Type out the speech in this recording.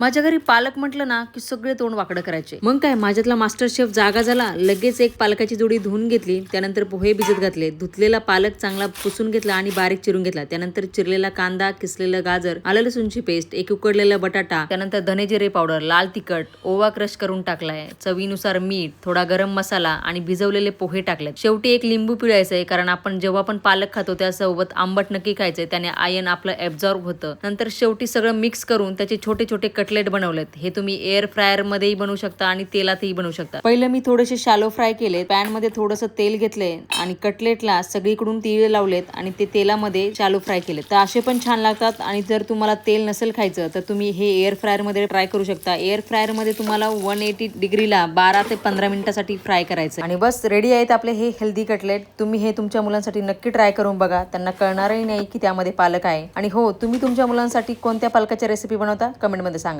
माझ्या घरी पालक म्हटलं ना की सगळे तोंड वाकडं करायचे. मग काय माझ्यातला मास्टर शेफ जागा झाला लगेच एक पालकाची जोडी धुवून घेतली त्यानंतर पोहे भिजत घातले धुतलेला पालक चांगला पुसून घेतला आणि बारीक चिरून घेतला. त्यानंतर चिरलेला कांदा किसलेलं गाजर आलं लसूणची पेस्ट एक उकडलेला बटाटा त्यानंतर धने जिरे पावडर लाल तिखट ओवा क्रश करून टाकलाय चवीनुसार मीठ थोडा गरम मसाला आणि भिजवलेले पोहे टाकलेत. शेवटी एक लिंबू पिळायचंय कारण आपण जेव्हा पण पालक खातो त्यासोबत आंबट नक्की खायचंय त्याने आयन आपलं ऍब्झॉर्ब होतं. नंतर शेवटी सगळं मिक्स करून त्याचे छोटे छोटे कट कटलेट बनवलेत. हे तुम्ही एअर फ्रायर मध्येही बनवू शकता आणि तेलातही बनवू शकता. पहिलं मी थोडेसे शालो फ्राय केले पॅनमध्ये थोडंसं तेल घेतले आणि कटलेटला सगळीकडून तीळ लावलेत आणि ते तेलामध्ये शालो फ्राय केले. तर असे पण छान लागतात आणि जर तुम्हाला तेल नसेल खायचं तर तुम्ही हे एअर फ्रायरमध्ये ट्राय करू शकता. एअर फ्रायरमध्ये तुम्हाला वन एटी डिग्रीला बारा ते पंधरा मिनिटासाठी फ्राय करायचं. आणि बस रेडी आहेत आपले हे हेल्दी कटलेट तुम्ही हे तुमच्या मुलांसाठी नक्की ट्राय करून बघा. त्यांना कळणारही नाही की त्यामध्ये पालक आहे. आणि हो तुम्ही तुमच्या मुलांसाठी कोणत्या पालकाच्या रेसिपी बनवता? कमेंटमध्ये सांगा.